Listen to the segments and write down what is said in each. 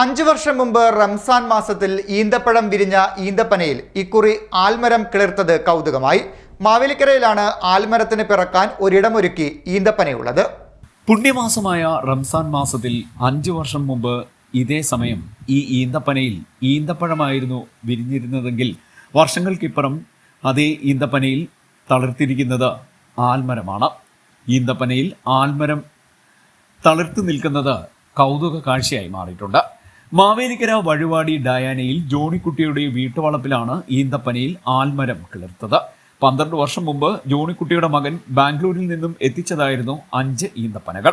അഞ്ചു വർഷം മുമ്പ് റംസാൻ മാസത്തിൽ ഈന്തപ്പഴം വിരിഞ്ഞ ഈന്തപ്പനയിൽ ഇക്കുറി ആൽമരം കിളിർത്തത് കൗതുകമായി. മാവേലിക്കരയിലാണ് ആൽമരത്തിന് പിറക്കാൻ ഒരിടമൊരുക്കി ഈന്തപ്പനയുള്ളത്. പുണ്യമാസമായ റംസാൻ മാസത്തിൽ അഞ്ചു വർഷം മുമ്പ് ഇതേ സമയം ഈ ഈന്തപ്പനയിൽ ഈന്തപ്പഴമായിരുന്നു വിരിഞ്ഞിരുന്നതെങ്കിൽ വർഷങ്ങൾക്കിപ്പുറം അതേ ഈന്തപ്പനയിൽ തളിർത്തിരിക്കുന്നത് ആൽമരമാണ്. ഈന്തപ്പനയിൽ ആൽമരം തളിർത്തു നിൽക്കുന്നത് കൗതുക കാഴ്ചയായി മാറിയിട്ടുണ്ട്. മാവേലിക്കര വഴുവാടി ഡയാനയിൽ ജോണിക്കുട്ടിയുടെ വീട്ടുവളപ്പിലാണ് ഈന്തപ്പനയിൽ ആൽമരം കിളിർത്തത്. പന്ത്രണ്ട് വർഷം മുമ്പ് ജോണിക്കുട്ടിയുടെ മകൻ ബാംഗ്ലൂരിൽ നിന്നും എത്തിച്ചതായിരുന്നു അഞ്ച് ഈന്തപ്പനകൾ.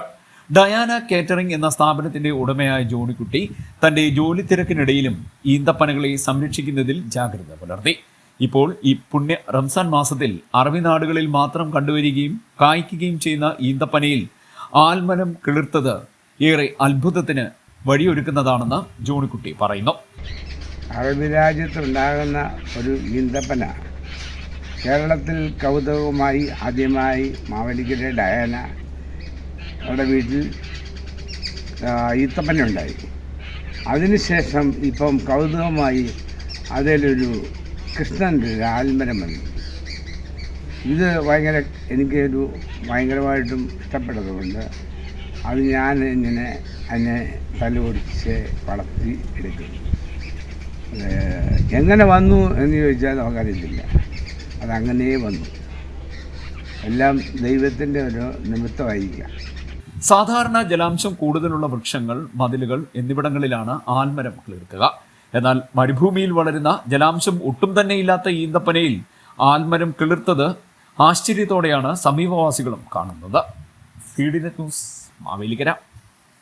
ഡയാന കേറ്ററിംഗ് എന്ന സ്ഥാപനത്തിന്റെ ഉടമയായ ജോണിക്കുട്ടി തന്റെ ജോലി തിരക്കിനിടയിലും ഈന്തപ്പനകളെ സംരക്ഷിക്കുന്നതിൽ ജാഗ്രത പുലർത്തി. ഇപ്പോൾ ഈ പുണ്യ റംസാൻ മാസത്തിൽ അറബി നാടുകളിൽ മാത്രം കണ്ടുവരികയും കായ്ക്കുകയും ചെയ്യുന്ന ഈന്തപ്പനയിൽ ആൽമരം കിളിർത്തത് ഏറെ അത്ഭുതത്തിന് വഴിയൊരുക്കുന്നതാണെന്ന് ജോണിക്കുട്ടി പറയുന്നു. അറബി രാജ്യത്തുണ്ടാകുന്ന ഒരു ഈന്തപ്പന കേരളത്തിൽ കൗതുകമായി ആദ്യമായി മാവേലിക്കര ഡയാന അവരുടെ വീട്ടിൽ ഈത്തപ്പന ഉണ്ടായി അതിനുശേഷം ഇപ്പം കൗതുകമായി അതിലൊരു കൃഷ്ണന്റെ ഒരു ആൽമരം വന്നു ഇത് ഭയങ്കര എനിക്കൊരു ഭയങ്കരമായിട്ടും ഇഷ്ടപ്പെട്ടതുകൊണ്ട് അത് ഞാൻ ഇങ്ങനെ അതിനെ തല്ലുപൊടിച്ച് വളർത്തി എടുക്കും. എങ്ങനെ വന്നു എന്ന് ചോദിച്ചാൽ നമുക്കറിയത്തില്ല. അതങ്ങനെ വന്നു. എല്ലാം ദൈവത്തിന്റെ ഒരു നിമിത്തമായിരിക്കാം. സാധാരണ ജലാംശം കൂടുതലുള്ള വൃക്ഷങ്ങൾ മതിലുകൾ എന്നിവിടങ്ങളിലാണ് ആൽമരം കിളിർക്കുക എന്നാൽ മരുഭൂമിയിൽ വളരുന്ന ജലാംശം ഒട്ടും തന്നെ ഇല്ലാത്ത ഈന്തപ്പനയിൽ ആൽമരം കിളിർത്തത് ആശ്ചര്യത്തോടെയാണ് സമീപവാസികളും കാണുന്നത്. C D net news Mavelikkara